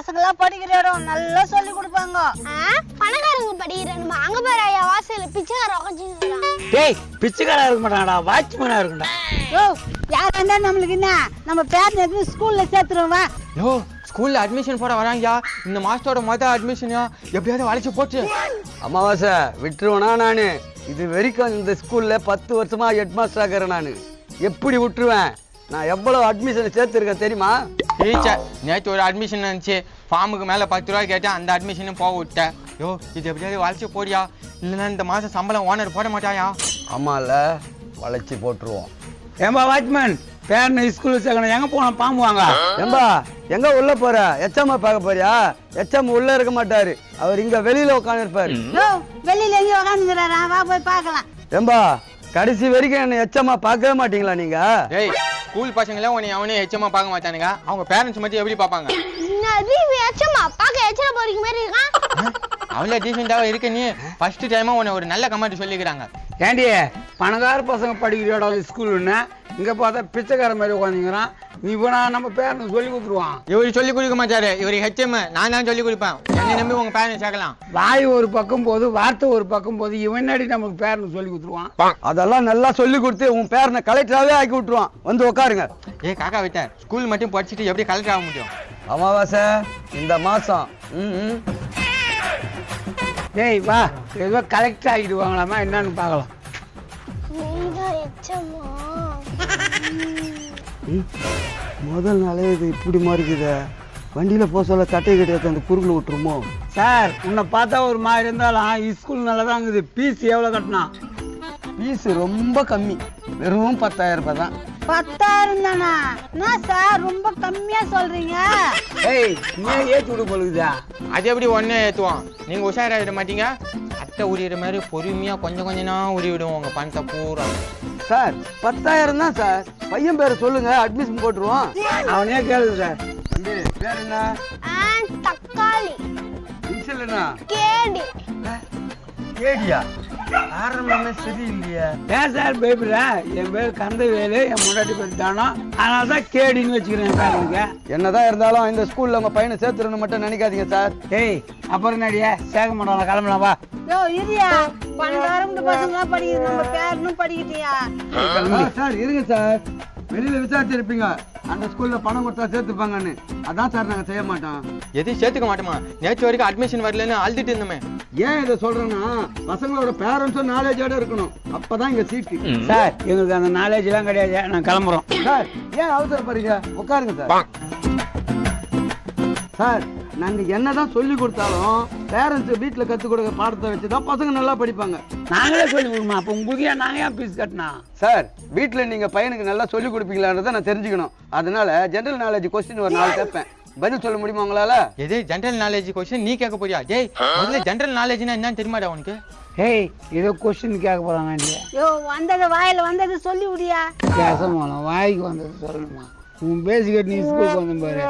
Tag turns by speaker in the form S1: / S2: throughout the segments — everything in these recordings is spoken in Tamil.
S1: பசங்களாம் படிக்கிற இடம். நல்லா சொல்லி கொடுப்பாங்க.
S2: பணக்காரங்க படிக்கிறேன் அங்க பாரு ஐயா வாசல்ல பிச்சைக்கார
S3: டேய் பிச்சைக்காரா இருக்க மாட்டாங்கடா வாட்ச்மேனா இருக்கும்டா.
S1: யோ யார் இருந்தா நம்மளுக்கு என்ன? நம்ம பேரன் எடுத்து ஸ்கூல்ல சேர்த்துருவோம்? வா
S4: யோ ஸ்கூல்ல அட்மிஷன் போட வராங்கயா இந்த மாஸ்டரோட மொதல் அட்மிஷன்யா எப்படியாவது வளைச்சு போச்சு
S5: அமாவாசை விட்டுருவேனா நான்? இது வரைக்கும் இந்த ஸ்கூல்ல பத்து வருஷமா ஹெட் மாஸ்டர் ஆகிறேன் நான். எப்படி விட்டுருவேன்? நான் எவ்வளோ அட்மிஷன் சேர்த்துருக்கேன் தெரியுமா?
S4: டீச்சர் நேற்று ஒரு அட்மிஷன் இருந்துச்சு. ஃபார்முக்கு மேலே பத்து ரூபா கேட்டேன். அந்த அட்மிஷனும் போக விட்டேன். யோ இது எப்படியாவது வளைச்சு போடியா? இல்லைன்னா இந்த மாதம் சம்பளம் ஓனர் போட மாட்டாயா?
S5: ஆமாம்ல வளைச்சி போட்டுருவோம்.
S3: ஏம்பா வாட்ச்மேன் பேரனை ஸ்கூல் சேர்க்கணும் எங்க போனோம் பாம்பு வாங்க.
S5: ஏம்பா எங்க உள்ள போற? எச்எம் பார்க்க போறியா? எச்எம் உள்ள இருக்க மாட்டாரு. அவர் இங்க வெளியில உட்காந்துருப்பாரு
S1: யோ வெளியில உட்காந்துக்கிறாரா வா போய் பார்க்கலாம்.
S5: ஏம்பா கடைசி வரைக்கும் என்ன எச்சமா பார்க்கவே மாட்டீங்களா நீங்க?
S4: ஸ்கூல் பசங்களே உன்னை அவனே எச்சமா பார்க்க மாட்டானுங்க. அவங்க பேரண்ட்ஸ் மட்டும் எப்படி பார்ப்பாங்க?
S2: என்னது எச்சமா பார்க்க எச்சல போறீங்க மாதிரி இருக்கான்?
S4: அவளே டீசெண்டாக இருக்க நீ. ஃபர்ஸ்ட் டைமாக உன்னை ஒரு நல்ல கமெண்ட் சொல்லிக்கிறாங்க.
S3: ஏண்டி பணக்கார பசங்க படிக்கிற இடம் ஸ்கூலுன்னு இங்க பார்த்தா பிச்சைக்கார மாதிரி உட்காந்துங்கிறான். போனா நம்ம பேரனுக்கு சொல்லி கொடுத்துருவான்.
S4: இவர் சொல்லி கொடுக்க மாட்டாரு. இவர் ஹெச்எம் நான் தான் சொல்லி கொடுப்பேன். என்னை நம்பி உங்க பேரண்ட்ஸ் சேர்க்கலாம்
S3: வாய் ஒரு பக்கம் போது வார்த்தை ஒரு பக்கம் போது இவன் என்னடி நமக்கு பேரனுக்கு சொல்லி கொடுத்துருவான்?
S5: அதெல்லாம் நல்லா சொல்லி கொடுத்து உன் பேரனை கலெக்டராகவே ஆக்கி விட்டுருவான். வந்து உட்காருங்க
S4: ஏ காக்கா விட்டார். ஸ்கூல் மட்டும் படிச்சுட்டு எப்படி கலெக்டர் ஆக முடியும்?
S5: அமாவாசை இந்த மாசம். ம் ம்.
S3: டேய் வா. ஏதோ கலெக்டர் ஆகிடுவாங்களாமா என்னன்னு பார்க்கலாம்.
S5: முதல் நாளே இது இப்படி மாறிக்குதே. வண்டியில போக சொல்ல சட்டை கட்டி அந்த குறுக்குல விட்டுருமோ?
S3: சார் உன்னை பார்த்தா ஒரு மாதிரி இருந்தாலும் ஸ்கூல் நல்லா தான் இருக்குது ஃபீஸ் எவ்வளோ கட்டினா
S5: ஃபீஸ் ரொம்ப கம்மி. வெறும் பத்தாயிரம் ரூபாய் தான்.
S1: பத்தாயிரம் தானா என்ன சார் ரொம்ப கம்மியா சொல்றீங்க?
S3: ஏய் நீ ஏற்றி விடு பொழுதுதா
S4: அது எப்படி ஒன்னே ஏற்றுவோம் நீங்கள் உஷாராயிட மாட்டீங்க? அட்டை உரியிற மாதிரி பொறுமையாக கொஞ்சம் கொஞ்சம் உரி விடுவோம் உங்கள் பணத்தை பூரா.
S5: சார் பத்தாயிரம் தான் சார். பையன் பேரை சொல்லுங்க அட்மிஷன் போட்டுருவோம்.
S3: அவனே கேளுங்க சார்.
S5: தம்பி பேர் என்ன?
S2: ஆ, தக்காளி.
S5: இன்ஷியல் என்ன?
S2: கேடி.
S5: கேடியா? ஆரம்பமே சரியில்லையே.
S3: ஏன் சார் பயப்படுற என் பேர் கந்தவேலு என் முன்னாடி பேர் தானம் அதனால தான் கேடின்னு வச்சுக்கிறேன் என் பேரனுக்கு
S5: என்னதான் இருந்தாலும் இந்த ஸ்கூல்ல உங்க பையனை சேர்த்துருன்னு மட்டும் நினைக்காதீங்க சார்.
S3: ஏய் அப்புறம் நடியா சேர்க்க மாட்டோம் கிளம்பலாம் வா.
S1: யோ இரியா? பணக்காரங்க பசங்களாம் படிக்குது நம்ம பேரனும் படிக்கிட்டியா?
S5: ஆ, சார் இருங்க சார். வெளியில விசாரிச்சிருப்பீங்க. அந்த ஸ்கூல்ல பணம் கொடுத்தா சேர்த்துப்பாங்கன்னு. அதான் சார் நாங்க செய்ய மாட்டோம்.
S4: எதையும் சேர்த்துக்க மாட்டோமா? நேற்று வரைக்கும் அட்மிஷன் வரலன்னு அழுதுட்டு இருந்தோமே.
S5: ஏன் இதை சொல்றேன்னா பசங்களோட பேரண்ட்ஸும் நாலேஜோட இருக்கணும். அப்பதான் இங்க சீட்டு
S3: சார் எங்களுக்கு அந்த நாலேஜ்லாம் கிடையாது. நான் கிளம்புறோம்.
S5: சார் ஏன் அவசரப்படுறீங்க உட்காருங்க சார். சார் நாங்க என்னதான் சொல்லி கொடுத்தாலும் பேரண்ட்ஸ் வீட்டுல கத்து கொடுக்க பாடத்தை வச்சு தான் பசங்க நல்லா படிப்பாங்க.
S3: நாங்களே சொல்லி கொடுமா அப்போ உங்களுக்கு ஏன் நாங்கள் ஏன் ஃபீஸ் கட்டினா?
S5: சார் வீட்டுல நீங்க பையனுக்கு நல்லா சொல்லி கொடுப்பீங்களான்றதை நான் தெரிஞ்சுக்கணும். அதனால ஜெனரல் நாலேஜ் கொஸ்டின் ஒரு நாலு கேட்பேன். பதில் சொல்ல முடியுமா உங்களால?
S4: எது ஜென்ரல் நாலேஜ் கொஸ்டின் நீ கேட்க போறியா? டேய் முதல்ல ஜென்ரல் நாலேஜ்னா என்னன்னு தெரியுமாடா உனக்கு?
S3: ஏய் ஏதோ கொஸ்டின் கேட்க போகிறாங்க இல்லையா
S1: யோ வந்தது வாயில வந்தது சொல்லி விடியா.
S3: பேசமாலாம் வாய்க்கு வந்தது சொல்லணுமா? உன் பேசிக்கிட்டு நீ ஸ்கூலுக்கு வந்து பாரு.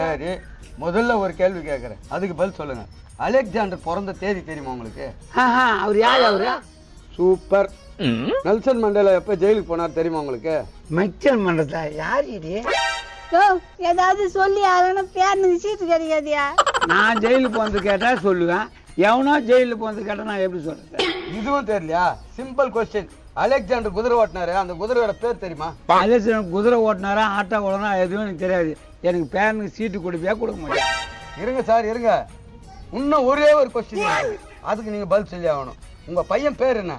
S5: சரி முதல்ல ஒரு கேள்வி கேட்குறேன். அதுக்கு பதில் சொல்லுங்க. அலெக்சாண்டர் பிறந்த தேதி தெரியுமா உங்களுக்கு?
S3: ஆஹா அவர் யார் அவரு?
S5: சூப்பர். நெல்சன் மண்டேலா எப்போ ஜெயிலுக்கு போனார் தெரியுமா உங்களுக்கு?
S3: மைக்கேல் மன்றத்தா யார் இது?
S1: யோ ஏதாவது சொல்லி ஆகணும் பேரனுக்கு சீட்டு கிடைக்காதியா
S3: நான் ஜெயிலுக்கு போனது கேட்டால் சொல்லுவேன். எவனோ ஜெயிலுக்கு போனது கேட்டால் நான் எப்படி சொல்றது?
S5: இதுவும் தெரியலையா? சிம்பிள் கொஸ்டின் அலெக்சாண்டர் குதிரை ஓட்டினாரு. அந்த குதிரையோட பேர் தெரியுமா?
S3: சமயம் குதிரை ஓட்டினாரா ஆட்டோ ஓடனா எதுவும் எனக்கு தெரியாது. எனக்கு பேரனுக்கு சீட்டு கொடுப்பியா கொடுக்க மாட்டேன்
S5: இருங்க சார் இருங்க. இன்னும் ஒரே ஒரு கொஸ்டின் அதுக்கு நீங்க பதில் சொல்லி ஆகணும். உங்க பையன் பேர் என்ன?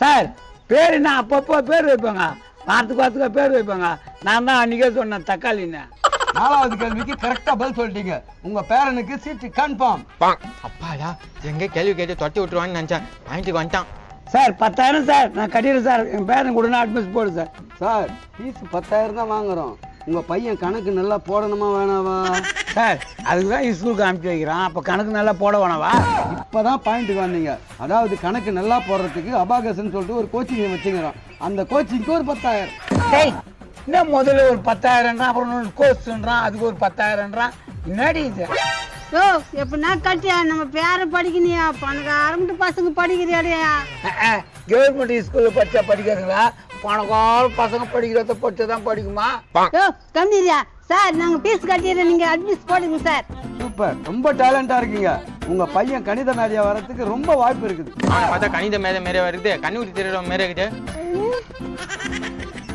S3: சார் பேர் என்ன? அப்பப்போ பேர் வைப்பாங்க. வாரத்துக்கு வாரத்துக்கு பேர் வைப்பாங்க. நான் தான் அன்றைக்கே சொன்னேன் தக்காளின்னு.
S5: நாலாவது கேள்விக்கு கரெக்டா பதில் சொல்லிட்டீங்க. உங்க பேரனுக்கு சீட்டு கன்ஃபார்ம்
S4: அப்பாடா எங்க கேள்வி கேட்டு தொட்டி விட்டுருவான்னு நினைச்சேன். பாயிண்ட்டுக்கு வந்துட்டான்.
S3: சார் பத்தாயிரம் சார். நான் கட்டிடுறேன் சார். என் பேரனுக்கு உடனே அட்மிஷன் போடு சார்.
S5: சார் ஃபீஸ் பத்தாயிரம் தான் வாங்குறோம். உங்க பையன் கணக்கு நல்லா போடணுமா வேணாவா?
S3: சார் அதுக்கு தான் ஸ்கூலுக்கு அனுப்பிச்சி வைக்கிறான். அப்போ கணக்கு நல்லா போட வேணாவா?
S5: இப்பதான் பாயிண்ட்டுக்கு வந்தீங்க. அதாவது கணக்கு நல்லா போடுறதுக்கு அபாகஸ்ன்னு சொல்லிட்டு ஒரு கோச்சிங் வச்சுக்கிறோம். அந்த கோச்சிங்க்கு ஒரு பத்தாயிரம்.
S3: டேய் என்ன முதல்ல ஒரு பத்தாயிரம்ன்றான் அப்புறம் ஒரு கோர்ஸ்ன்றான் அதுக்கு ஒரு பத்தாயிரம்ன்றான். என்னடி இது?
S1: யோ எப்படின்னா கட்டியா நம்ம பேரன் படிக்கணியா பணக்காரங்கிட்ட பசங்க படிக்கிறியாடியா?
S3: கவர்மெண்ட் ஸ்கூலில் படித்தா படிக்கிறதுங்களா பணக்கார பசங்க படிக்கிறத படிச்சு தான் படிக்குமா?
S1: யோ கம்பீரியா சார் நாங்க ஃபீஸ் கட்டிடுறோம். நீங்க அட்மிஸ் போடுங்க சார்.
S5: சூப்பர். ரொம்ப டேலண்டா இருக்கீங்க. உங்க பையன் கணித மேதையா வரதுக்கு ரொம்ப வாய்ப்பு இருக்குது.
S4: பார்த்தா கணித மேத மேலே வருது. கண்ணூரி திருடுற மேலே இருக்குது.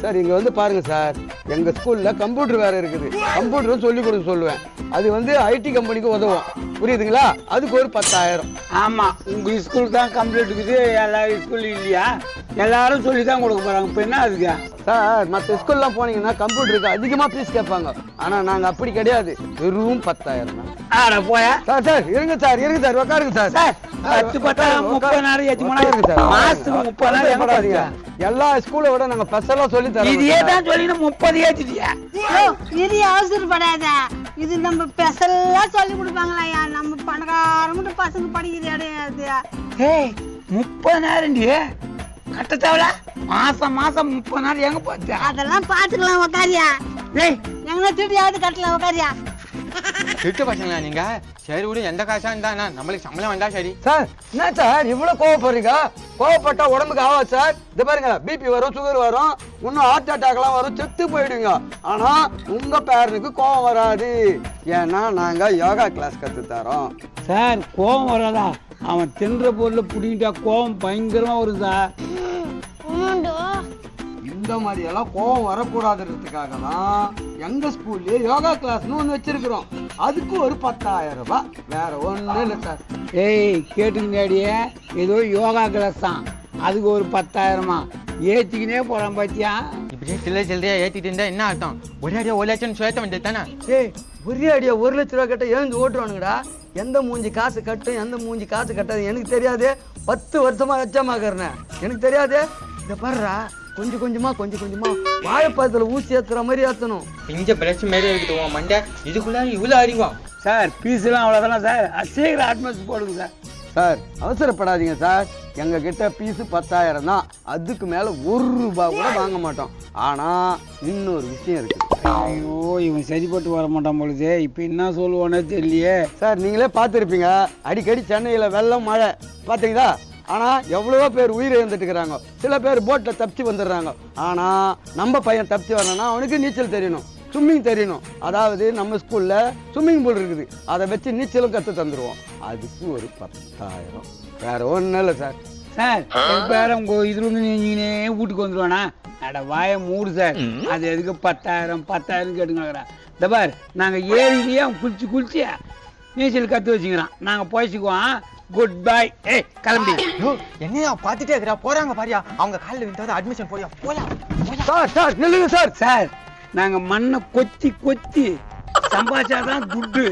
S5: சார் இங்க வந்து பாருங்க சார். எங்க ஸ்கூல்ல கம்ப்யூட்டர் வேற இருக்குது. கம்ப்யூட்டரும் சொல்லி கொடுக்க சொல்லுவேன். அது வந்து ஐடி கம்பெனிக்கு உதவும். புரியுதுங்களா? அதுக்கு ஒரு பத்தாயிரம்.
S3: ஆமா. உங்க ஸ்கூல் தான் கம்ப்ளீட் இருக்குது. எல்லா ஸ்கூலும் இல்லையா? எல்லாரும் சொல்லி தான் கொடுக்க போறாங்க. இப்போ என்ன அதுக்கு?
S5: சார் மற்ற ஸ்கூல்லாம் போனீங்கன்னா கம்ப்யூட்டருக்கு அதிகமாக ஃபீஸ் கேட்பாங்க. ஆனால் நாங்கள் அப்படி கிடையாது. வெறும் பத்தாயிரம் தான்.
S3: ஆட போயா.
S5: சார் சார் இருங்க சார் இருங்க சார் உட்காருங்க சார்.
S3: சார் பத்து பத்தாயிரம் முப்பதாயிரம் ஏற்றி
S5: உட்காருங்க சார்
S3: மாசத்துக்கு முப்பதாயிரம் எங்க
S5: படாதீங்க. எல்லா ஸ்கூலை விட நாங்கள் ஸ்பெஷலாக சொல்லி தரோம்
S3: இதையே தான் சொல்லி முப்பது ஏற்றிட்டியா
S1: யோ இது அவசரப்படாத. இது நம்ம ஸ்பெஷலா சொல்லி கொடுப்பாங்களா நம்ம பணக்கார மட்டும் பசங்க படிக்கிற இடம் அது.
S3: ஏய் முப்பதாயிரம் கட்ட தேவல மாசம் மாசம் முப்பதாயிரம் எங்க போச்சு.
S1: அதெல்லாம் பாத்துக்கலாம் உக்காரியா?
S3: ஏய்.
S1: எங்கன்னா திருடியாவது கட்டலாம் உக்காரியா?
S4: திட்டு பசங்களா நீங்க? சரி விடு எந்த காசா இருந்தா நம்மளுக்கு சம்பளம் வந்தா சரி.
S5: சார் என்ன சார் இவ்வளோ கோவப்படுறீங்க? கோவப்பட்டா உடம்புக்கு ஆகாது சார். இது பாருங்க பிபி வரும் சுகர் வரும் இன்னும் ஹார்ட் அட்டாக்லாம் வரும் செத்து போயிடுவீங்க. ஆனா உங்க பேரனுக்கு கோவம் வராது. ஏன்னா நாங்க யோகா கிளாஸ் கத்து தரோம்.
S3: சார் கோவம் வராதா? அவன் தின்ற பொருளை பிடிக்கிட்டா கோவம் பயங்கரமா வரும் சார்.
S5: இந்த மாதிரி எல்லாம் கோவம் வரக்கூடாதுன்றதுக்காக தான் எங்க ஸ்கூல்லயே யோகா கிளாஸ்னு ஒன்று வச்சிருக்கிறோம். அதுக்கு ஒரு பத்தாயிரம் ரூபாய். வேற ஒன்றும் இல்லை சார்
S3: ஏய் கேட்டுங்கடியே ஏதோ யோகா கிளாஸ் தான். அதுக்கு ஒரு பத்தாயிரமா? ஏத்திக்கினே போறான் பாத்தியா?
S4: இப்படியே சில்லறை சில்லறையா ஏத்திட்டு இருந்தா என்ன அர்த்தம்? ஒரே அடியா ஒரு லட்சம் சேர்த்த வேண்டியது தானே?
S5: ஏய் ஒரே அடியா ஒரு லட்ச ரூபா கட்ட எழுந்து ஓட்டுவானுங்கடா எந்த மூஞ்சி காசு கட்டும் எந்த மூஞ்சி காசு கட்டாது எனக்கு தெரியாது. பத்து வருஷமா எச்சமாக்கறேன் எனக்கு தெரியாது. இத பாருடா. கொஞ்சம் கொஞ்சமா கொஞ்சம் கொஞ்சமா. வாழைப்பழத்துல ஊசி ஏத்துற மாதிரி ஏத்தணும்.
S4: பிஞ்ச பிரஷ் மாரி இருக்குது உன் மண்டை. இதுக்குள்ள இவ்வளவு அறிவா
S3: சார் ஃபீஸ்லாம் அவ்வளோதானே சார்? சீக்கிரம் அட்வான்ஸ் போடுங்க சார்.
S5: சார் அவசரப்படாதீங்க சார். எங்க கிட்ட பீஸு பத்தாயிரம் தான். அதுக்கு மேல ஒரு ரூபாய் கூட வாங்க மாட்டோம். ஆனா இன்னொரு விஷயம் இருக்கு.
S3: ஐயோ இவன் சரிப்பட்டு வர மாட்டான் பொழுது. இப்போ என்ன சொல்லுவானே தெரியலையே.
S5: சார் நீங்களே பார்த்துருப்பீங்க. அடிக்கடி சென்னையில் வெள்ளம் மழை. பார்த்தீங்களா ஆனால் எவ்வளவோ பேர் உயிர் இழந்துட்டு இருக்கிறாங்க சில பேர் போட்டில் தப்பிச்சு வந்துடுறாங்க. ஆனால் நம்ம பையன் தப்பிச்சு வரணும்னா அவனுக்கு நீச்சல் தெரியணும். ஸ்விம்மிங் தெரியணும். அதாவது நம்ம ஸ்கூலில் ஸ்விம்மிங் பூல் இருக்குது. அதை வச்சு நீச்சலும் கற்று தந்துடுவோம் அதுக்கு ஒரு பத்தாயிரம். வேற ஒன்றும் இல்லை சார்
S3: சார் பேர உங்க இதுல இருந்து நீங்களே வீட்டுக்கு வந்துருவானா? அட வாய மூடு சார் அது எதுக்கு பத்தாயிரம் பத்தாயிரம் கேட்டுங்கிறா இந்த பார் நாங்க ஏரியிலேயே அவன் குளிச்சு குளிச்சு நீச்சல் கத்து வச்சுக்கிறான். நாங்க போய்ச்சிக்குவோம் குட் பை ஏய் கிளம்பி.
S4: என்னையா பார்த்துட்டே இருக்கிறா? போறாங்க பாரியா. அவங்க காலில் விழுந்தாவது அட்மிஷன் போறியா? போயா
S5: சார் சார் நில்லுங்க சார்.
S3: சார் நாங்க மண்ணை கொத்தி கொத்தி சம்பாதிச்சாதான் துட்டு.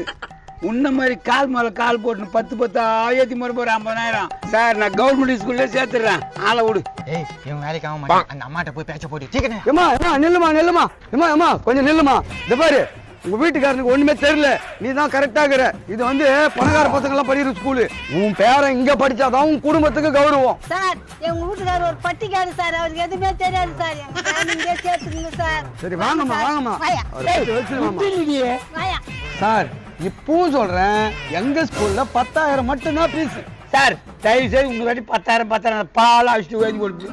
S3: உன்ன மாதிரி கால் மேல கால் போட்டு பத்து பத்து ஆயிரத்தி மறுபடியும் ஒரு ஐம்பதாயிரம். சார் நான் கவர்மெண்ட் ஸ்கூல்ல சேர்த்துடுறேன் ஆளை விடு.
S4: ஏய் இவன் வேலைக்கு ஆக மாட்டான் அந்த அம்மாட்ட போய் பேச்ச போட்டு சீக்கிரம்
S5: ஏமா ஏமா நில்லுமா நில்லுமா. ஏமா ஏமா கொஞ்சம் நில்லுமா. இந்த பாரு. உங்க வீட்டுக்காரனுக்கு ஒண்ணுமே தெரியல. நீ தான் கரெக்டா இருக்கிற. இது வந்து பணக்கார பசங்க எல்லாம் படிக்கிற ஸ்கூலு உன் பேரன் இங்க படிச்சாதான் உன் குடும்பத்துக்கு கௌரவம்.
S1: சார் எங்க வீட்டுக்காரர் ஒரு பட்டிக்காரு சார். அவருக்கு எதுவுமே தெரியாது சார். இங்கே சார்.
S5: சரி வாங்கம்மா வாங்கம்மா. சார் இப்பவும் சொல்றேன் எங்க ஸ்கூல்ல பத்தாயிரம் மட்டும்தான் ஃபீஸ்
S3: சார் தயவு செய்து உங்க வாட்டி பத்தாயிரம் பத்தாயிரம் பால் அடிச்சுட்டு வேண்டி கொடுத்து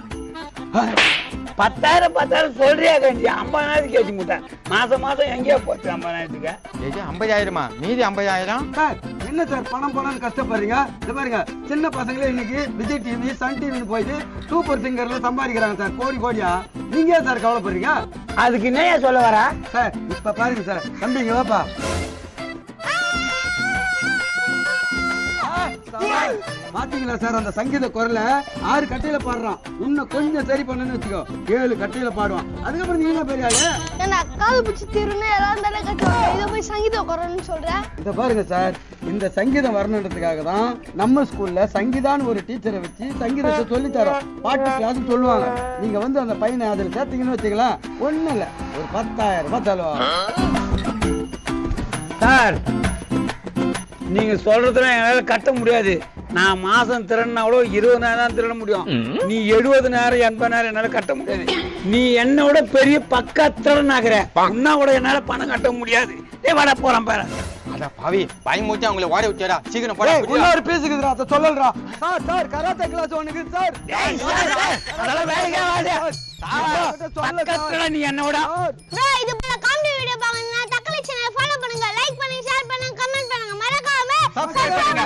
S3: பத்தாயிரம் பத்தாயிரம் சொல்றியா கண்டி ஐம்பதாயிரம் கேட்டு முட்டேன். மாசம் மாசம் எங்கேயோ போச்சு ஐம்பதாயிரத்துக்கு.
S4: ஐம்பதாயிரமா? மீதி ஐம்பதாயிரம்?
S5: சார் என்ன சார் பணம் பணம்னு கஷ்டப்படுறீங்க? இந்த பாருங்க சின்ன பசங்களே இன்னைக்கு விஜய் டிவி சன் டிவின்னு போயிட்டு சூப்பர் சிங்கர்ல சம்பாதிக்கிறாங்க சார் கோடி கோடியா? நீங்க ஏன் சார் கவலைப்படுறீங்க?
S3: அதுக்கு என்னையா சொல்ல வரா?
S5: சார் இப்ப பாருங்க சார் தம்பி இங்க வாப்பா. பாத்தீங்களா சார்? அந்த சங்கீத குரல ஆறு கட்டையில பாடுறான். இன்னும் கொஞ்சம் சரி பண்ணுன்னு வச்சுக்கோ. ஏழு கட்டையில பாடுவான். அதுக்கப்புறம் நீ என்ன பெரிய ஆளு?
S2: ஏன்னா காது பிடிச்சி திருன்னு எல்லாரும் தானே கட்டுவாங்க. இதை போய் சங்கீதம் குறன்னு சொல்றேன்
S5: இத பாருங்க சார். இந்த சங்கீதம் வரணுன்றதுக்காக தான் நம்ம ஸ்கூல்ல சங்கீதான்னு ஒரு டீச்சரை வச்சு சங்கீதத்தை சொல்லி தரோம் பாட்டு கிளாஸ் சொல்லுவாங்க. நீங்க வந்து அந்த பையனை அதில் சேர்த்தீங்கன்னு வச்சுக்கலாம். ஒண்ணும் இல்ல. ஒரு பத்தாயிரம் ரூபாய் செலவாகும்
S3: சார் நீங்க சொல்றதுலாம் என்னால கட்ட முடியாது. நான் மாசம் திறனா கூட இருபதாயிரம் தான் திரட முடியும். நீ எழுபதுனாயிரம் எண்பதாயிரம் என்னால கட்ட முடியாது. நீ என்னோட பெரிய பக்கா திறனாகிற. உன்னா கூட என்னால பணம் கட்ட முடியாது. ஏ வட போறேன் பாரு.
S4: அட பாவி. பயமுத்தி அவங்கள ஓட விட்டியாடா சீக்கிரம் போடா
S5: ஏய்,
S4: குடிடா.
S5: உள்ள ஒரு பீஸ் இருக்குதுடா அதை சொல்லலடா சார் சார் கராத்தே கிளாஸ் ஒண்ணுக்கு சார்.
S3: அதெல்லாம் வேலைக்கே ஆகாது.
S5: சொல்லல
S3: பக்கத்துல நீ என்னோட
S5: சார்.
S2: இது போல காமெடி வீடியோ பார்க்கணும்னா ¡Claro!